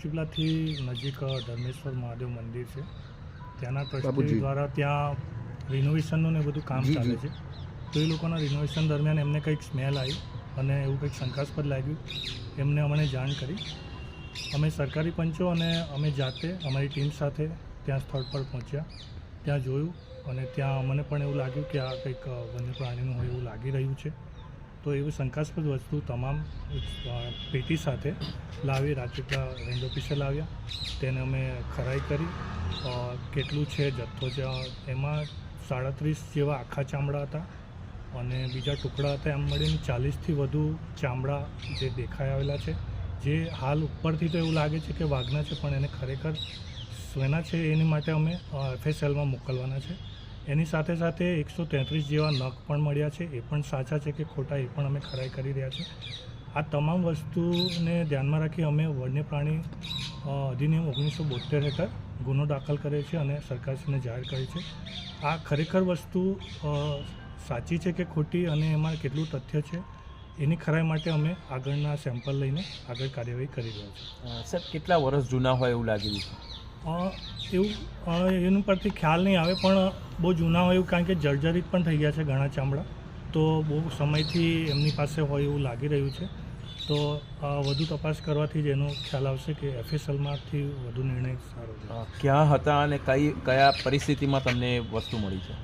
રાજપીપળાથી નજીક ધર્મેશ્વર મહાદેવ મંદિર છે. ત્યાંના. ટ્રસ્ટી દ્વારા ત્યાં રિનોવેશનનું ને બધું કામ ચાલે છે. તો એ લોકોના રિનોવેશન દરમિયાન એમને કંઈક સ્મેલ આવી અને એવું કંઈક શંકાસ્પદ લાગ્યું. એમને અમને જાણ કરી. અમે સરકારી પંચો અને અમે જાતે અમારી ટીમ સાથે ત્યાં સ્થળ પર પહોંચ્યા. ત્યાં જોયું અને ત્યાં અમને પણ એવું લાગ્યું કે આ કંઈક વન્ય પ્રાણીનું હોય એવું લાગી રહ્યું છે. તો એવી શંકાસ્પદ વસ્તુ તમામ પેટી સાથે લાવી, રાજપીપળા રેન્જ ઓફિસે લાવ્યા. તેને અમે ખરાઈ કરી. કેટલું છે જથ્થો છે, એમાં સાડત્રીસ જેવા આખા ચામડા હતા અને બીજા ટુકડા હતા. એમ મળીને ચાલીસથી વધુ ચામડા જે દેખાઈ આવેલા છે. જે હાલ ઉપરથી તો એવું લાગે છે કે વાઘના છે, પણ એને ખરેખર સ્વેના છે, એની માટે અમે એફએસએલમાં મોકલવાના છે. એની સાથે સાથે એકસો તેત્રીસ જેવા નખ પણ મળ્યા છે. એ પણ સાચા છે કે ખોટા એ પણ અમે ખરાઈ કરી રહ્યા છે. આ તમામ વસ્તુને ધ્યાનમાં રાખી અમે વન્ય પ્રાણી અધિનિયમ ઓગણીસો બોતેર હેઠળ ગુનો દાખલ કર્યો છે અને સરકારશ્રીને જાહેર કરી છે. આ ખરેખર વસ્તુ સાચી છે કે ખોટી અને એમાં કેટલું તથ્ય છે, એની ખરાઈ માટે અમે આગળના સેમ્પલ લઈને આગળ કાર્યવાહી કરી રહ્યા છીએ. સર કેટલા વર્ષ જૂના હોય એવું લાગી રહ્યું છે? એવું એનું પરથી ખ્યાલ નહીં આવે પણ બહુ જૂના હોય એવું કારણ કે જર્જરિત પણ થઈ ગયા છે ઘણા ચામડા. તો બહુ સમયથી એમની પાસે હોય એવું લાગી રહ્યું છે. તો વધુ તપાસ કરવાથી જ એનો ખ્યાલ આવશે કે એફએસએલમાંથી વધુ નિર્ણય સારો ક્યાં હતા અને કઈ કયા પરિસ્થિતિમાં તમને વસ્તુ મળી છે?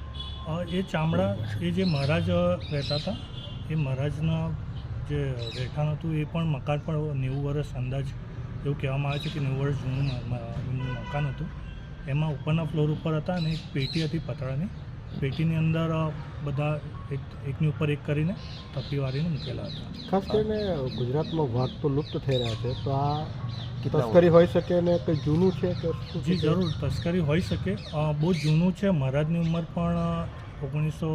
એ ચામડા એ જે મહારાજ રહેતા હતા એ મહારાજના જે રહેઠાણ હતું એ પણ મકાન પણ નેવું વર્ષ અંદાજ એવું કહેવામાં આવે છે કે નેવું વર્ષ જૂનું મકાન હતું. એમાં ઉપરના ફ્લોર ઉપર હતા અને એક પેટી હતી પતળાની પેટીની અંદર બધા એક એકની ઉપર એક કરીને તપી વાળીને મૂકેલા હતા. ખાસ કરીને ગુજરાતમાં વાઘ તો લુપ્ત થઈ રહ્યા છે. તો આ તસ્કરી હોઈ શકે ને કંઈ જૂનું છે કે જી જરૂર. તસ્કરી હોઈ શકે. બહુ જૂનું છે. મહારાજની ઉંમર પણ ઓગણીસો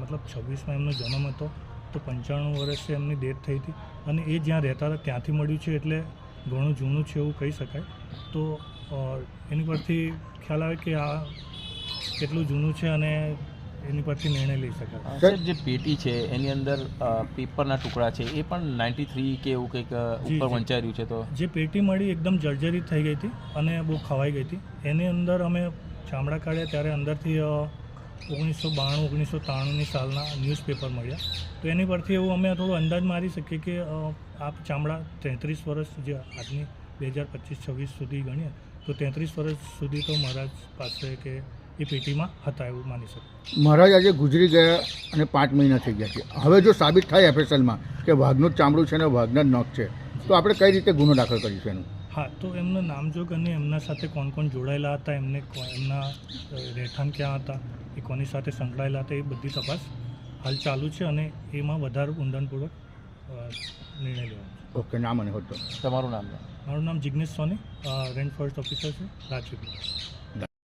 મતલબ છવ્વીસમાં એમનો જન્મ હતો. તો પંચાણું વર્ષે એમની ડેથ થઈ હતી. અને એ જ્યાં રહેતા હતા ત્યાંથી મળ્યું છે એટલે ઘણું જૂનું છે એવું કહી શકાય. તો એની પરથી ખ્યાલ આવે કે આ કેટલું જૂનું છે અને એની પરથી નિર્ણય લઈ શકાય. સર જે પેટી છે એની અંદર પેપરના ટુકડા છે એ પણ નાઇન્ટી થ્રી કે એવું કંઈક ઉપર. વંચાઈ રહ્યું છે તો? જે પેટી મળી એકદમ જર્જરિત થઈ ગઈ હતી અને બહુ ખવાઈ ગઈ હતી. એની અંદર અમે ચામડા કાઢ્યા ત્યારે અંદરથી ઓગણીસો બાણું ઓગણીસો ત્રાણુંની સાલના ન્યૂઝપેપર મળ્યા. તો એની પરથી એવું અમે થોડો અંદાજ મારી શકીએ કે આ ચામડા તેત્રીસ વર્ષ જે આજની બે હજાર પચીસ છવ્વીસ સુધી ગણીએ તો તેત્રીસ વર્ષ સુધી તો મહારાજ પાસે કે એ પેટીમાં હતા એવું માની શકીએ. મહારાજ આજે ગુજરી ગયા અને પાંચ મહિના થઈ ગયા છે. હવે જો સાબિત થાય એફએસએલમાં કે વાઘનું જ ચામડું છે અને વાઘના જ નખ છે તો આપણે કઈ રીતે ગુનો દાખલ કરીશું એનું? હા તો એમનું નામજોગ અને એમના સાથે કોણ કોણ જોડાયેલા હતા એમને એમના રહેઠાણ ક્યાં હતા? એ કોની સાથે સંકળાયેલા હતા એ બધી તપાસ હાલ ચાલુ છે અને એમાં વધારે ઊંડાણપૂર્વક નિર્ણય લેવાનો ઓકે નામ અને હોટલ તમારું નામ? મારું નામ Jignesh Soni range forest officer છે રાજપીપળા